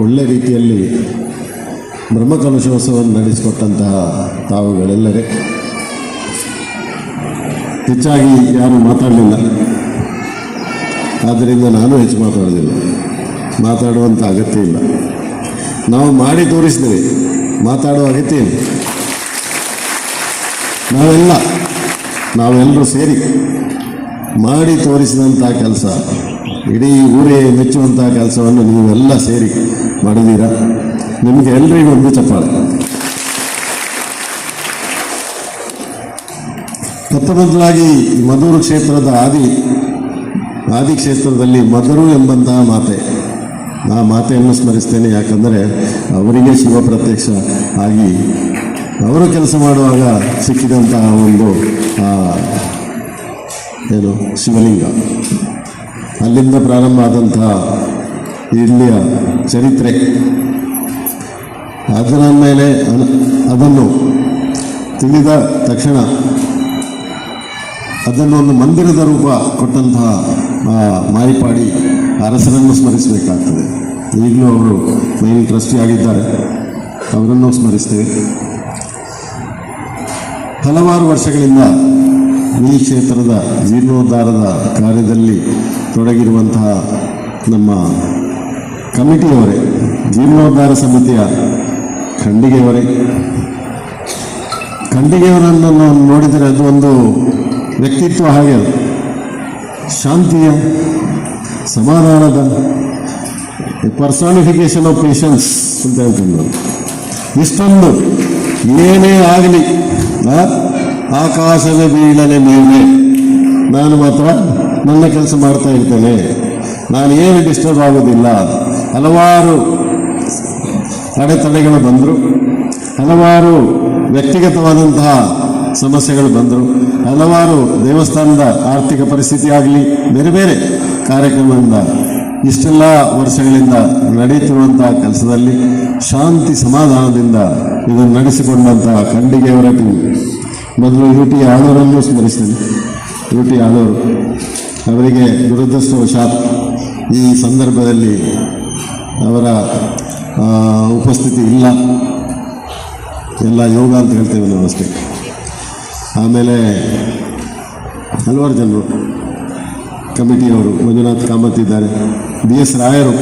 ಒಳ್ಳೆ ರೀತಿಯಲ್ಲಿ ಬ್ರಹ್ಮಕಲಶೋತ್ಸವವನ್ನು ನಡೆಸಿಕೊಟ್ಟಂತಹ ತಾವುಗಳೆಲ್ಲರೇ. ಹೆಚ್ಚಾಗಿ ಯಾರು ಮಾತಾಡಲಿಲ್ಲ. ಆದ್ದರಿಂದ ನಾನು ಹೆಚ್ಚು ಮಾತಾಡೋದಿಲ್ಲ. ಮಾತಾಡುವಂಥ ಅಗತ್ಯ ಇಲ್ಲ. ನಾವು ಮಾಡಿ ತೋರಿಸಿದ್ದೇವೆ. ಮಾತಾಡುವ ಅಗತ್ಯ ಇಲ್ಲ. ನಾವೆಲ್ಲ, ನಾವೆಲ್ಲರೂ ಸೇರಿ ಮಾಡಿ ತೋರಿಸಿದಂಥ ಕೆಲಸ ಇಡೀ ಊರೇ ಮೆಚ್ಚುವಂಥ ಕೆಲಸವನ್ನು ನೀವೆಲ್ಲ ಸೇರಿ ಮಾಡಿದ್ದೀರಾ? ನಿಮಗೆ ಎಲ್ರಿಗೂ ಒಂದು ಚಪ್ಪಾಳೆ. ಮೊತ್ತ ಈ ಮಧುರು ಕ್ಷೇತ್ರದ ಆದಿ ಆದಿ ಕ್ಷೇತ್ರದಲ್ಲಿ ಮಧುರು ಎಂಬಂತಹ ಮಾತೆ. ಆ ಮಾತೆಯನ್ನು ಸ್ಮರಿಸ್ತೇನೆ, ಯಾಕಂದರೆ ಅವರಿಗೆ ಶಿವ ಪ್ರತ್ಯಕ್ಷ ಆಗಿ ಅವರು ಕೆಲಸ ಮಾಡುವಾಗ ಸಿಕ್ಕಿದಂತಹ ಒಂದು ಏನು, ಶಿವಲಿಂಗ. ಅಲ್ಲಿಂದ ಪ್ರಾರಂಭ ಆದಂತಹ ಇಲ್ಲಿಯ ಚರಿತ್ರೆ. ಅದರ ಮೇಲೆ ಅದನ್ನು ತಿಳಿದ ತಕ್ಷಣ ಅದನ್ನು ಒಂದು ಮಂದಿರದ ರೂಪ ಕೊಟ್ಟಂತಹ ಮಾಯಿಪಾಡಿ ಅರಸರನ್ನು ಸ್ಮರಿಸಬೇಕಾಗ್ತದೆ. ಈಗಲೂ ಅವರು ಮೇನ್ ಟ್ರಸ್ಟಿ ಆಗಿದ್ದಾರೆ. ಅವರನ್ನು ಸ್ಮರಿಸ್ತೇವೆ. ಹಲವಾರು ವರ್ಷಗಳಿಂದ ಈ ಕ್ಷೇತ್ರದ ಜೀರ್ಣೋದ್ಧಾರದ ಕಾರ್ಯದಲ್ಲಿ ತೊಡಗಿರುವಂತಹ ನಮ್ಮ ಕಮಿಟಿಯವರೇ ಜೀರ್ಣೋದ್ಧಾರ ಸಮಿತಿಯ ಖಂಡಿಗೆಯವರೇ. ಖಂಡಿಗೆಯವರನ್ನು ನಾವು ನೋಡಿದರೆ ಅದು ಒಂದು ವ್ಯಕ್ತಿತ್ವ ಹಾಗೆ ಶಾಂತಿಯ, ಸಮಾಧಾನದ ಪರ್ಸಾನಿಫಿಕೇಶನ್ ಆಫ್ ಪೇಷನ್ಸ್ ಅಂತ ಹೇಳ್ತೀನಿ ನಾನು. ಇಷ್ಟೊಂದು ಏನೇ ಆಗಲಿ ಆಕಾಶದ ಬೀಳನೆ ಮೇಲೆ ನಾನು ಮಾತ್ರ ನನ್ನ ಕೆಲಸ ಮಾಡ್ತಾ ಇರ್ತೇನೆ. ನಾನು ಏನು ಡಿಸ್ಟರ್ಬ್ ಆಗೋದಿಲ್ಲ. ಹಲವಾರು ಅಡೆತಡೆಗಳು ಬಂದರು. ಹಲವಾರು ವ್ಯಕ್ತಿಗತವಾದಂತಹ ಸಮಸ್ಯೆಗಳು ಬಂದರು. ಹಲವಾರು ದೇವಸ್ಥಾನದ ಆರ್ಥಿಕ ಪರಿಸ್ಥಿತಿ ಆಗಲಿ, ಬೇರೆ ಬೇರೆ ಕಾರ್ಯಕ್ರಮದಿಂದ ಇಷ್ಟೆಲ್ಲ ವರ್ಷಗಳಿಂದ ನಡೆಯುತ್ತಿರುವಂತಹ ಕೆಲಸದಲ್ಲಿ ಶಾಂತಿ ಸಮಾಧಾನದಿಂದ ಇದನ್ನು ನಡೆಸಿಕೊಂಡಂತಹ ಖಂಡಿಗೆಯವರ ಟೀಮ್ ಮೊದಲು ಯು ಟಿ ಆಳೂರನ್ನು ಸ್ಮರಿಸ್ತೇನೆ ಯು ಟಿ ಅವರಿಗೆ ದುರದೃಷ್ಟವಶಾತ್ ಈ ಸಂದರ್ಭದಲ್ಲಿ ಅವರ ಉಪಸ್ಥಿತಿ ಇಲ್ಲ. ಎಲ್ಲ ಯೋಗ ಅಂತ ಹೇಳ್ತೇವೆ ನಾವು ಅಷ್ಟೇ. ಆಮೇಲೆ ಹಲವಾರು ಜನರು, ಕಮಿಟಿಯವರು, ಮಂಜುನಾಥ್ ಕಾಮತ್ ಇದ್ದಾರೆ ಬಿ ಎಸ್ ರಾಯರು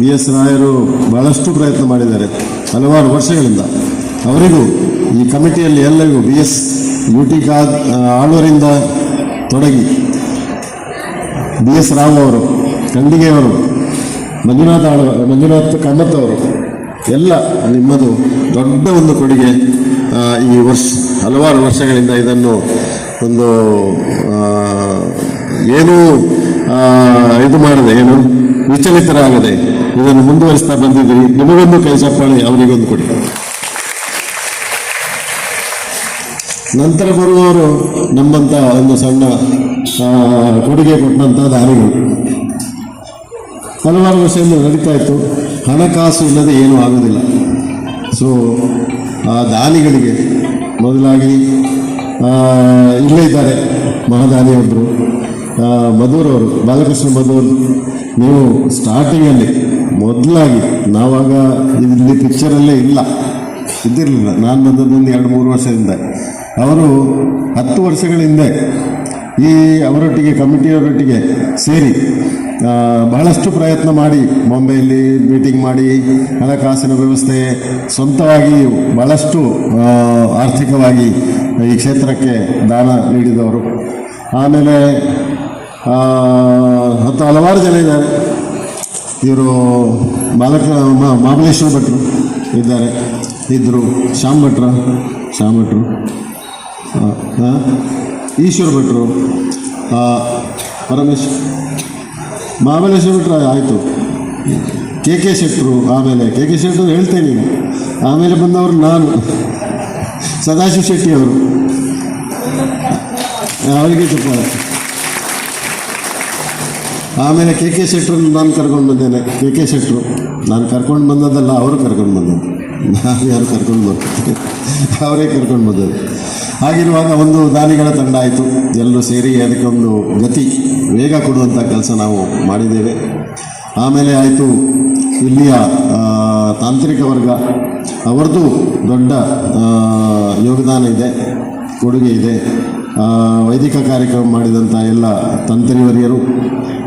ಬಿ ಎಸ್ ರಾಯರು ಬಹಳಷ್ಟು ಪ್ರಯತ್ನ ಮಾಡಿದ್ದಾರೆ. ಹಲವಾರು ವರ್ಷಗಳಿಂದ ಅವರಿಗೂ, ಈ ಕಮಿಟಿಯಲ್ಲಿ ಎಲ್ಲರಿಗೂ ಬಿ ಎಸ್ ಯು ಟಿ ಕಾ ಆಳ್ವರಿಂದ ತೊಡಗಿ ಬಿ ಎಸ್ ರಾವ್ ಅವರು ಖಂಡಿಗೆಯವರು ಮಂಜುನಾಥ ಮಂಜುನಾಥ್ ಕಾಮತ್ ಅವರು, ಎಲ್ಲ ನಿಮ್ಮದು ದೊಡ್ಡ ಒಂದು ಕೊಡುಗೆ ಈ ವರ್ಷ, ಹಲವಾರು ವರ್ಷಗಳಿಂದ ಇದನ್ನು ಒಂದು ಏನೂ ಇದು ಮಾಡದೆ, ಏನು ವಿಚಲಿತರಾಗದೆ ಇದನ್ನು ಮುಂದುವರಿಸ್ತಾ ಬಂದಿದ್ದೀರಿ. ನಿಮಗೊಂದು ಕೈ ಚಪ್ಪಾಳೆ ಅವರಿಗೊಂದು ಕೊಡಿ. ನಂತರ ಬರುವವರು ನಮ್ಮಂಥ ಒಂದು ಸಣ್ಣ ಕೊಡುಗೆ ಕೊಟ್ಟಂಥ ದಾರಿಗಳು. ಹಲವಾರು ವರ್ಷದಿಂದ ನಡೀತಾ ಇತ್ತು. ಹಣಕಾಸು ಇಲ್ಲದೆ ಏನೂ ಆಗೋದಿಲ್ಲ ಸೊ ಆ ದಾನಿಗಳಿಗೆ ಮೊದಲಾಗಿ ಇಲ್ಲೇ ಇದ್ದಾರೆ ಮಹಾದಾನಿಯೊಬ್ಬರು ಮಧುರವರು ಬಾಲಕೃಷ್ಣ ಮಧುರ್, ನೀವು ಸ್ಟಾರ್ಟಿಂಗಲ್ಲಿ ಮೊದಲಾಗಿ, ನಾವಾಗ ಇಲ್ಲಿ ಪಿಕ್ಚರಲ್ಲೇ ಇಲ್ಲ. ಇದ್ದಿರಲಿಲ್ಲ. ನಾನು ಬಂದದ್ದೊಂದು ಎರಡು ಮೂರು ವರ್ಷದಿಂದ. ಅವರು ಹತ್ತು ವರ್ಷಗಳ ಹಿಂದೆ ಈ ಅವರೊಟ್ಟಿಗೆ ಕಮಿಟಿಯವರೊಟ್ಟಿಗೆ ಸೇರಿ ಬಹಳಷ್ಟು ಪ್ರಯತ್ನ ಮಾಡಿ, ಬಾಂಬೆಯಲ್ಲಿ ಮೀಟಿಂಗ್ ಮಾಡಿ, ಹಣಕಾಸಿನ ವ್ಯವಸ್ಥೆ ಸ್ವಂತವಾಗಿ ಬಹಳಷ್ಟು ಆರ್ಥಿಕವಾಗಿ ಈ ಕ್ಷೇತ್ರಕ್ಕೆ ದಾನ ನೀಡಿದವರು. ಆಮೇಲೆ ಹತ್ತು ಹಲವಾರು ಜನ ಇದ್ದಾರೆ. ಇವರು ಬಾಲಕ ಮಹಾಬಲೇಶ್ವರ ಭಟ್ರು ಇದ್ದಾರೆ. ಇದ್ದರು ಶ್ಯಾಮ್ ಭಟ್ರ, ಶ್ಯಾಮ್ ಭಟ್ರು. ಈಶ್ವರ ಭಟ್ರು ಪರಮೇಶ್ ಮಹಾಬಲೇಶ್ವರ ಭಟ್ರು ಆಯಿತು. ಕೆ ಕೆ ಶೆಟ್ಟರು ಆಮೇಲೆ, ಕೆ ಕೆ ಶೆಟ್ಟರು ಹೇಳ್ತೇನೆ ಆಮೇಲೆ ಬಂದವರು ನಾನು, ಸದಾಶಿವ ಶೆಟ್ಟಿ ಅವರು. ಅವರಿಗೆ ಚಪ್ಪಾಳೆ. ಆಮೇಲೆ ಕೆ ಕೆ ಶೆಟ್ರನ್ನು ನಾನು ಕರ್ಕೊಂಡು ಬಂದೇನೆ. ಕೆ ಕೆ ಶೆಟ್ರು ನಾನು ಕರ್ಕೊಂಡು ಬಂದದ್ದಲ್ಲ, ಅವರು ಕರ್ಕೊಂಡು ಬಂದದ್ದು. ಯಾರು ಕರ್ಕೊಂಡು ಬರ್ತೀನಿ ಅವರೇ ಕರ್ಕೊಂಡು ಬಂದರು ಹಾಗಿರುವಾಗ ಒಂದು ದಾನಿಗಳ ತಂಡ ಆಯಿತು. ಎಲ್ಲರೂ ಸೇರಿ ಅದಕ್ಕೆ ಒಂದು ಗತಿ, ವೇಗ ಕೊಡುವಂಥ ಕೆಲಸ ನಾವು ಮಾಡಿದ್ದೇವೆ. ಆಮೇಲೆ ಆಯಿತು ಇಲ್ಲಿಯ ತಾಂತ್ರಿಕ ವರ್ಗ. ಅವರದ್ದು ದೊಡ್ಡ ಯೋಗದಾನ ಇದೆ, ಕೊಡುಗೆ ಇದೆ. ವೈದಿಕ ಕಾರ್ಯಕ್ರಮ ಮಾಡಿದಂಥ ಎಲ್ಲ ತಂತ್ರಿವರಿಯರು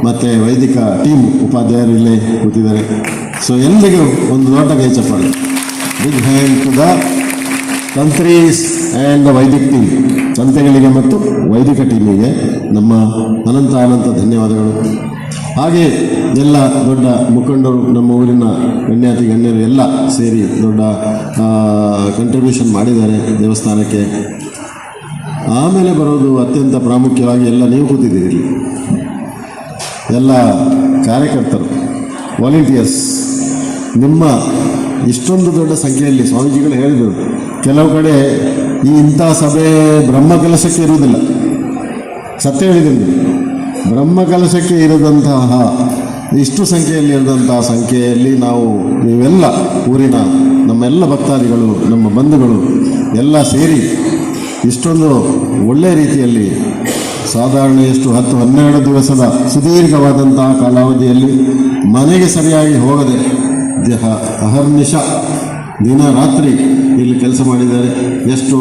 ಮತ್ತು ವೈದಿಕ ಟೀಮ್ ಉಪಾಧ್ಯಾಯರು ಇಲ್ಲೇ ಕೂತಿದ್ದಾರೆ. ಸೊ ಎಲ್ಲರಿಗೂ ಒಂದು ದೊಡ್ಡ ಕೈ ಚಪ್ಪಾಳೆ. Big hand to the tantris and Vaidik team ಸಂತೆಗಳಿಗೆ ಮತ್ತು ವೈದಿಕ ಟೀಮಿಗೆ ನಮ್ಮ ಅನಂತ ಅನಂತ ಧನ್ಯವಾದಗಳು. ಹಾಗೆ ಎಲ್ಲ ದೊಡ್ಡ ಮುಖಂಡರು, ನಮ್ಮ ಊರಿನ ಗಣ್ಯಾತಿ, ಗಣ್ಯರು ಎಲ್ಲ ಸೇರಿ ದೊಡ್ಡ ಕಂಟ್ರಿಬ್ಯೂಷನ್ ಮಾಡಿದ್ದಾರೆ ದೇವಸ್ಥಾನಕ್ಕೆ. ಆಮೇಲೆ ಬರೋದು ಅತ್ಯಂತ ಪ್ರಾಮುಖ್ಯವಾಗಿ ಎಲ್ಲ ನೀವು ಕೂತಿದ್ದೀರಿ. ಎಲ್ಲ ಕಾರ್ಯಕರ್ತರು ವಾಲಂಟಿಯರ್ಸ್ ನಿಮ್ಮ ಇಷ್ಟೊಂದು ದೊಡ್ಡ ಸಂಖ್ಯೆಯಲ್ಲಿ ಸ್ವಾಮೀಜಿಗಳು ಹೇಳಿದರು. ಕೆಲವು ಕಡೆ ಈ ಇಂಥ ಸಭೆ ಬ್ರಹ್ಮ ಕೆಲಸಕ್ಕೆ ಇರುವುದಿಲ್ಲ. ಸತ್ಯ ಹೇಳಿದ್ದೀನಿ. ಬ್ರಹ್ಮ ಕೆಲಸಕ್ಕೆ ಇರದಂತಹ, ಇಷ್ಟು ಸಂಖ್ಯೆಯಲ್ಲಿ ಇರದಂತಹ ಸಂಖ್ಯೆಯಲ್ಲಿ ನಾವು ನೀವೆಲ್ಲ ಊರಿನ ನಮ್ಮೆಲ್ಲ ಭಕ್ತಾದಿಗಳು, ನಮ್ಮ ಬಂಧುಗಳು ಎಲ್ಲ ಸೇರಿ ಇಷ್ಟೊಂದು ಒಳ್ಳೆಯ ರೀತಿಯಲ್ಲಿ ಸಾಧಾರಣ ಎಷ್ಟು ಹತ್ತು ಹನ್ನೆರಡು ದಿವಸದ ಸುದೀರ್ಘವಾದಂತಹ ಕಾಲಾವಧಿಯಲ್ಲಿ ಮನೆಗೆ ಸರಿಯಾಗಿ ಹೋಗದೆ ದೇಹ ಅಹರ್ನಿಶ ದಿನ ರಾತ್ರಿ ಇಲ್ಲಿ ಕೆಲಸ ಮಾಡಿದ್ದಾರೆ. ಎಷ್ಟು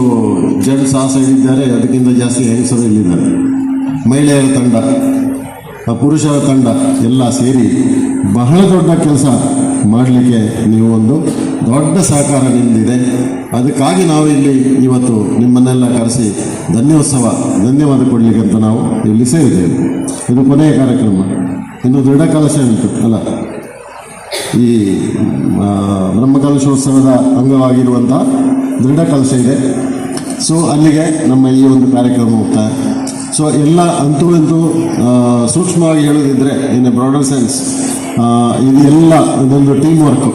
ಜಡ್ ಸಾಹಸ ಹೇಳಿದ್ದಾರೆ ಅದಕ್ಕಿಂತ ಜಾಸ್ತಿ ಹೆಂಗಸರು ಇಲ್ಲಿದ್ದಾರೆ. ಮಹಿಳೆಯರ ತಂಡ, ಪುರುಷರ ತಂಡ ಎಲ್ಲ ಸೇರಿ ಬಹಳ ದೊಡ್ಡ ಕೆಲಸ ಮಾಡಲಿಕ್ಕೆ ನೀವು ಒಂದು ದೊಡ್ಡ ಸಹಕಾರ ನಿಂದಿದೆ ಅದಕ್ಕಾಗಿ ನಾವು ಇಲ್ಲಿ ಇವತ್ತು ನಿಮ್ಮನ್ನೆಲ್ಲ ಕರೆಸಿ ಧನ್ಯೋತ್ಸವ, ಧನ್ಯವಾದ ಕೊಡಲಿಕ್ಕೆ ಅಂತ ನಾವು ಇಲ್ಲಿ ಸೇರಿದ್ದೇವೆ. ಇದು ಕೊನೆಯ ಕಾರ್ಯಕ್ರಮ. ಇನ್ನು ದೃಢ ಕಲಶ ಉಂಟು, ಅಲ್ಲ? ಈ ಬ್ರಹ್ಮಕಲಶೋತ್ಸವದ ಅಂಗವಾಗಿರುವಂಥ ದೃಢ ಕಲಶ ಇದೆ ಸೊ ಅಲ್ಲಿಗೆ ನಮ್ಮ ಈ ಒಂದು ಕಾರ್ಯಕ್ರಮ ಹೋಗ್ತಾ ಸೊ ಎಲ್ಲ ಅಂತೂ ಅಂತೂ ಸೂಕ್ಷ್ಮವಾಗಿ ಹೇಳೋದಿದ್ರೆ, ಇನ್ ಎ ಬ್ರಾಡರ್ ಸೆನ್ಸ್ ಇದು ಎಲ್ಲ ಇದೊಂದು ಟೀಮ್ ವರ್ಕು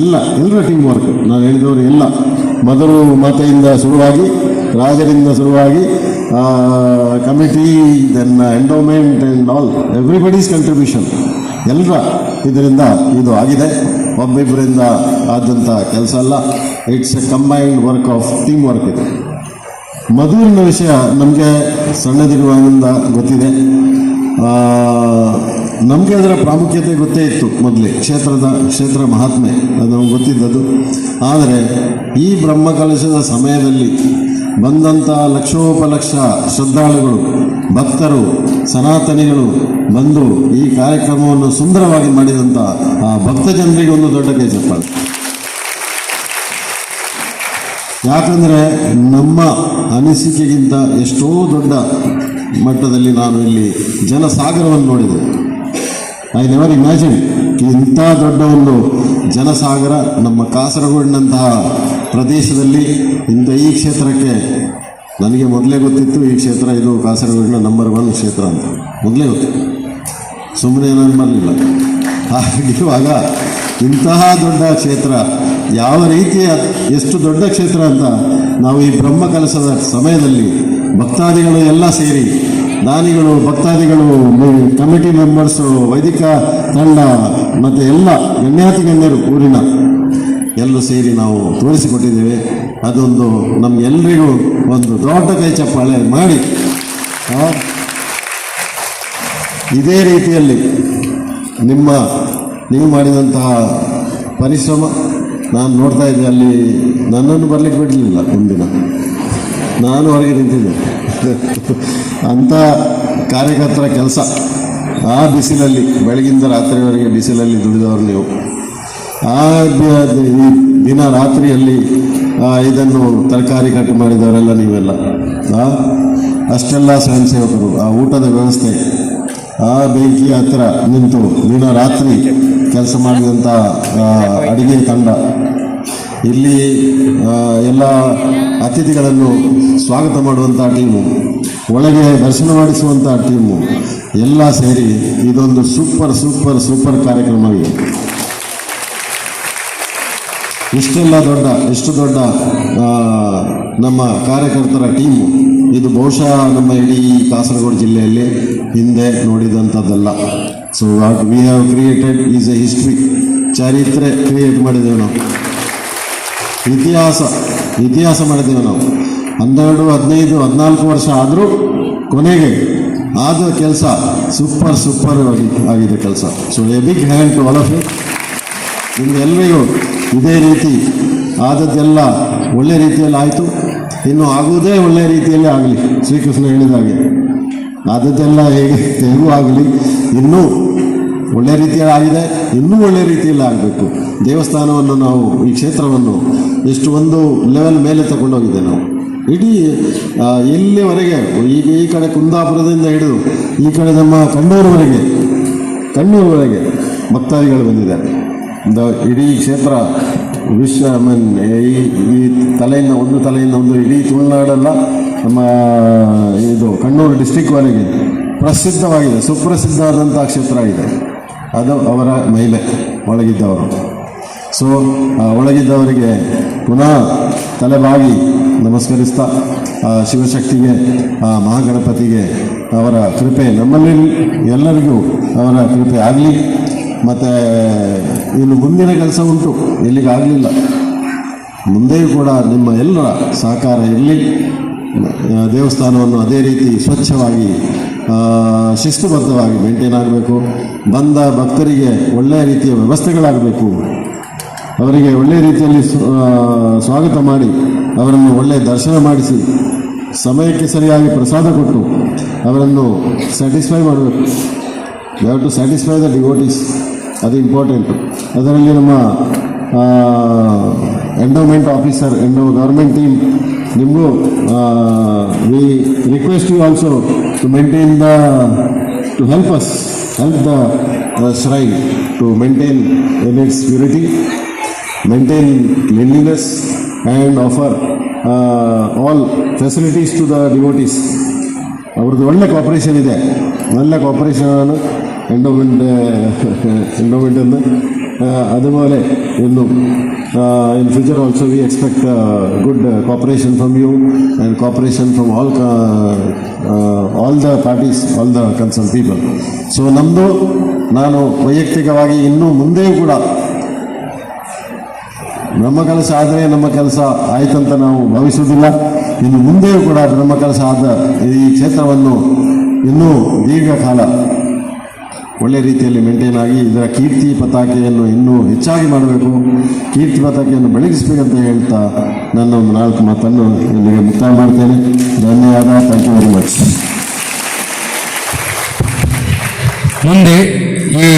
ಎಲ್ಲ, ಎಲ್ಲರ ಟೀಮ್ ವರ್ಕ್ ನಾನು ಹೇಳಿದವರು ಎಲ್ಲ. ಮೊದಲು ಮಾತೆಯಿಂದ ಶುರುವಾಗಿ, ರಾಜರಿಂದ ಶುರುವಾಗಿ committee then endowment and all everybody's contribution ಎಲ್ಲರ ಇದರಿಂದ ಇದು ಆಗಿದೆ. ಒಬ್ಬಿಬ್ಬರಿಂದ ಆದಂಥ ಕೆಲಸ ಅಲ್ಲ. It's a combined work of team work ಇದು. ಮಧುವಿನ ವಿಷಯ ನಮಗೆ ಸಣ್ಣದಿರುವಾಗಿಂದ ಗೊತ್ತಿದೆ. ನಮಗೆ ಅದರ ಪ್ರಾಮುಖ್ಯತೆ ಗೊತ್ತೇ ಇತ್ತು ಮೊದಲೇ. ಕ್ಷೇತ್ರದ, ಕ್ಷೇತ್ರ ಮಹಾತ್ಮೆ. ಅದು ಗೊತ್ತಿದ್ದದು ಆದರೆ ಈ ಬ್ರಹ್ಮಕಲಶದ ಸಮಯದಲ್ಲಿ ಬಂದಂಥ ಲಕ್ಷೋಪಲಕ್ಷ ಶ್ರದ್ಧಾಳುಗಳು, ಭಕ್ತರು, ಸನಾತನಿಗಳು ಬಂದು ಈ ಕಾರ್ಯಕ್ರಮವನ್ನು ಸುಂದರವಾಗಿ ಮಾಡಿದಂಥ ಆ ಭಕ್ತ ಜನರಿಗೆ ಒಂದು ದೊಡ್ಡ ಕೈ ಚಪ್ಪಾಳೆ ಯಾಕಂದರೆ ನಮ್ಮ ಅನಿಸಿಕೆಗಿಂತ ಎಷ್ಟೋ ದೊಡ್ಡ ಮಟ್ಟದಲ್ಲಿ ನಾನು ಇಲ್ಲಿ ಜನಸಾಗರವನ್ನು ನೋಡಿದೆ. ಐ ನೆವರ್ ಇಮ್ಯಾಜಿನ್ ಇಂಥ ದೊಡ್ಡ ಒಂದು ಜನಸಾಗರ ನಮ್ಮ ಕಾಸರಗೋಡಿನಂತಹ ಪ್ರದೇಶದಲ್ಲಿ ಇಂಥ ಈ ಕ್ಷೇತ್ರಕ್ಕೆ ನನಗೆ ಮೊದಲೇ ಗೊತ್ತಿತ್ತು ಈ ಕ್ಷೇತ್ರ ಇದು ಕಾಸರಗೋಡಿನ ನಂಬರ್ ಒನ್ ಕ್ಷೇತ್ರ ಅಂತ. ಮೊದಲೇ ಗೊತ್ತಿತ್ತು. ಸುಮ್ಮನೆ ನಾನು ಬರಲಿಲ್ಲ ಹಾಗಿರುವಾಗ ಇಂತಹ ದೊಡ್ಡ ಕ್ಷೇತ್ರ ಯಾವ ರೀತಿಯ ಎಷ್ಟು ದೊಡ್ಡ ಕ್ಷೇತ್ರ ಅಂತ ನಾವು ಈ ಬ್ರಹ್ಮ ಕಲಸದ ಸಮಯದಲ್ಲಿ ಭಕ್ತಾದಿಗಳು ಎಲ್ಲ ಸೇರಿ ದಾನಿಗಳು, ಭಕ್ತಾದಿಗಳು ಕಮಿಟಿ ಮೆಂಬರ್ಸು ವೈದಿಕ ತಂಡ ಮತ್ತು ಎಲ್ಲ ಗಣ್ಯಾತಿ ಗಣ್ಯರು ಊರಿನ ಎಲ್ಲರೂ ಸೇರಿ ನಾವು ತೋರಿಸಿಕೊಟ್ಟಿದ್ದೇವೆ. ಅದೊಂದು ನಮಗೆಲ್ಲರಿಗೂ ಒಂದು ದೊಡ್ಡ ಕೈ ಚಪ್ಪಾಳೆ ಮಾಡಿ. ಇದೇ ರೀತಿಯಲ್ಲಿ ನಿಮ್ಮ, ನೀವು ಮಾಡಿದಂತಹ ಪರಿಶ್ರಮ ನಾನು ನೋಡ್ತಾ ಇದ್ದೆ, ಅಲ್ಲಿ ನನ್ನನ್ನು ಬರಲಿಕ್ಕೆ ಬಿಡಲಿಲ್ಲ ಒಂದಿನ. ನಾನು ಹೊರಗೆ ನಿಂತಿದ್ದೆ. ಅಂಥ ಕಾರ್ಯಕರ್ತರ ಕೆಲಸ. ಆ ಬಿಸಿಲಲ್ಲಿ, ಬೆಳಗಿಂದ ರಾತ್ರಿವರೆಗೆ ಬಿಸಿಲಲ್ಲಿ ದುಡಿದವರು ನೀವು. ಈ ದಿನ ರಾತ್ರಿಯಲ್ಲಿ ಇದನ್ನು ತರಕಾರಿ ಕಟ್ ಮಾಡಿದವರೆಲ್ಲ ನೀವೆಲ್ಲ. ಅಷ್ಟೆಲ್ಲ ಸ್ವಯಂ ಸೇವಕರು ಆ, ಊಟದ ವ್ಯವಸ್ಥೆ. ಆ, ಬೆಂಕಿ ಹತ್ತಿರ ನಿಂತು ದಿನ ರಾತ್ರಿ ಕೆಲಸ ಮಾಡಿದಂಥ ಅಡಿಗೆ ತಂಡ. ಇಲ್ಲಿ ಎಲ್ಲ ಅತಿಥಿಗಳನ್ನು ಸ್ವಾಗತ ಮಾಡುವಂಥ ಟೀಮು, ಒಳಗೆ ದರ್ಶನ ಮಾಡಿಸುವಂಥ ಟೀಮು, ಎಲ್ಲ ಸೇರಿ ಇದೊಂದು ಸೂಪರ್ ಸೂಪರ್ ಸೂಪರ್ ಕಾರ್ಯಕ್ರಮವಿದೆ ಇಷ್ಟೆಲ್ಲ ದೊಡ್ಡ, ಎಷ್ಟು ದೊಡ್ಡ ನಮ್ಮ ಕಾರ್ಯಕರ್ತರ ಟೀಮು. ಇದು ಬಹುಶಃ ನಮ್ಮ ಇಡೀ ಕಾಸರಗೋಡು ಜಿಲ್ಲೆಯಲ್ಲಿ ಹಿಂದೆ ನೋಡಿದಂಥದ್ದಲ್ಲ. So what we have created is a history ಚರಿತ್ರೆ ಕ್ರಿಯೇಟ್ ಮಾಡಿದ್ದೇವೆ ನಾವು. ಇತಿಹಾಸ ಇತಿಹಾಸ ಮಾಡಿದ್ದೇವೆ ನಾವು. ಹನ್ನೆರಡು, ಹದಿನೈದು, ಹದಿನಾಲ್ಕು ವರ್ಷ ಆದರೂ ಕೊನೆಗೆ ಆದ ಕೆಲಸ ಸೂಪರ್ ಸೂಪರ್ ಆಗಿ, ಆಗಿದೆ ಕೆಲಸ. So a big hand to all of you ನಿಮಗೆಲ್ಲರಿಗೂ ಇದೇ ರೀತಿ ಆದದ್ದೆಲ್ಲ ಒಳ್ಳೆ ರೀತಿಯಲ್ಲಿ ಆಯಿತು. ಇನ್ನು ಆಗುವುದೇ ಒಳ್ಳೆ ರೀತಿಯಲ್ಲಿ ಆಗಲಿ, ಶ್ರೀಕೃಷ್ಣ ಹೇಳಿದಾಗೆ. ಆದದ್ದೆಲ್ಲ ಹೇಗೆ ಹೇಗೂ ಆಗಲಿ, ಇನ್ನೂ ಒಳ್ಳೆ ರೀತಿಯಲ್ಲಿ ಆಗಿದೆ, ಇನ್ನೂ ಒಳ್ಳೆ ರೀತಿಯಲ್ಲಿ ಆಗಬೇಕು. ದೇವಸ್ಥಾನವನ್ನು ನಾವು, ಈ ಕ್ಷೇತ್ರವನ್ನು ಎಷ್ಟು ಒಂದು ಲೆವೆಲ್ ಮೇಲೆ ತಗೊಂಡೋಗಿದೆ ನಾವು. ಇಡೀ ಎಲ್ಲಿವರೆಗೆ ಈಗ ಈ ಕಡೆ ಕುಂದಾಪುರದಿಂದ ಹಿಡಿದು ಈ ಕಡೆ ನಮ್ಮ ಕಣ್ಣೂರವರೆಗೆ ಕಣ್ಣೂರವರೆಗೆ ಭಕ್ತಾದಿಗಳು ಬಂದಿದ್ದಾರೆ. ಒಂದು ಇಡೀ ಕ್ಷೇತ್ರ ವಿಶ್ವ ಐ ಈ ಈ ತಲೆಯಿಂದ ಒಂದು ತಲೆಯಿಂದ ಒಂದು ಇಡೀ ತುಳುನಾಡೆಲ್ಲ ನಮ್ಮ ಇದು ಕಣ್ಣೂರು ಡಿಸ್ಟಿಕ್ವರೆಗೆ ಪ್ರಸಿದ್ಧವಾಗಿದೆ ಸುಪ್ರಸಿದ್ಧವಾದಂಥ ಕ್ಷೇತ್ರ ಇದೆ. ಅದು ಅವರ ಮಹಿಳೆ ಒಳಗಿದ್ದವರು. ಸೊ ಒಳಗಿದ್ದವರಿಗೆ ಪುನಃ ತಲೆಬಾಗಿ ನಮಸ್ಕರಿಸ್ತಾ, ಆ ಶಿವಶಕ್ತಿಗೆ ಮಹಾಗಣಪತಿಗೆ ಅವರ ಕೃಪೆ ನಮ್ಮಲ್ಲಿ ಎಲ್ಲರಿಗೂ ಅವರ ಕೃಪೆ ಆಗಲಿ. ಮತ್ತು ಇನ್ನು ಮುಂದಿನ ಕೆಲಸ ಉಂಟು. ಎಲ್ಲಿಗಾಗಲಿಲ್ಲ ಮುಂದೆಯೂ ಕೂಡ ನಿಮ್ಮ ಎಲ್ಲರ ಸಹಕಾರ ಇರಲಿ. ದೇವಸ್ಥಾನವನ್ನು ಅದೇ ರೀತಿ ಸ್ವಚ್ಛವಾಗಿ ಶಿಸ್ತುಬದ್ಧವಾಗಿ ಮೇಂಟೈನ್ ಆಗಬೇಕು. ಬಂದ ಭಕ್ತರಿಗೆ ಒಳ್ಳೆಯ ರೀತಿಯ ವ್ಯವಸ್ಥೆಗಳಾಗಬೇಕು. ಅವರಿಗೆ ಒಳ್ಳೆಯ ರೀತಿಯಲ್ಲಿ ಸ್ವ- ಸ್ವಾಗತ ಮಾಡಿ, ಅವರನ್ನು ಒಳ್ಳೆಯ ದರ್ಶನ ಮಾಡಿಸಿ, ಸಮಯಕ್ಕೆ ಸರಿಯಾಗಿ ಪ್ರಸಾದ ಕೊಟ್ಟು, ಅವರನ್ನು ಸ್ಯಾಟಿಸ್ಫೈ ಮಾಡಬೇಕು. You have to satisfy the devotees ಅದು ಇಂಪಾರ್ಟೆಂಟ್ ಅದರಲ್ಲಿ ನಮ್ಮ endowment officer endo government team ನಿಮಗೂ we request you also to maintain the to help us help the shrine to maintain in its purity maintain cleanliness and offer all facilities to the devotees ಅವ್ರದ್ದು ಒಳ್ಳೆ cooperation ಇದೆ. ಒಳ್ಳೆ cooperation endowment ಎಂಡೋಮೆಂಟನ್ನು അതുപോലെ ഇന്നും in future also we expect good cooperation from you and cooperation from all all the parties all the concern people so ನಮ್ಮದು ನಾನು ವೈಯಕ್ತಿಕವಾಗಿ ಇನ್ನೂ ಮುಂದೆಯೂ ಕೂಡ ನಮ್ಮ ಕೆಲಸ ಆದರೆ ನಮ್ಮ ಕೆಲಸ ಆಯ್ತಂತ ನಾವು ಭಾವಿಸುವುದಿಲ್ಲ ಇನ್ನು ಮುಂದೆಯೂ ಕೂಡ ನಮ್ಮ ಕೆಲಸ ಆದ ಈ ಕ್ಷೇತ್ರವನ್ನು ಇನ್ನೂ ದೀರ್ಘಕಾಲ ಒಳ್ಳೆ ರೀತಿಯಲ್ಲಿ ಮೇಂಟೈನ್ ಆಗಿ ಇದರ ಕೀರ್ತಿ ಪತಾಕೆಯನ್ನು ಇನ್ನೂ ಹೆಚ್ಚಾಗಿ ಮಾಡಬೇಕು. ಕೀರ್ತಿ ಪತಾಕೆಯನ್ನು ಬೆಳಗಿಸಬೇಕಂತ ಹೇಳ್ತಾ ನನ್ನ ಒಂದು ನಾಲ್ಕು ಮಾತನ್ನು ಇಲ್ಲಿಗೆ ಮುಕ್ತಾಯ ಮಾಡ್ತೇನೆ. ಧನ್ಯವಾದ. ಥ್ಯಾಂಕ್ ಯು ವೆರಿ ಮಚ್ ಮುಂದೆ ಈ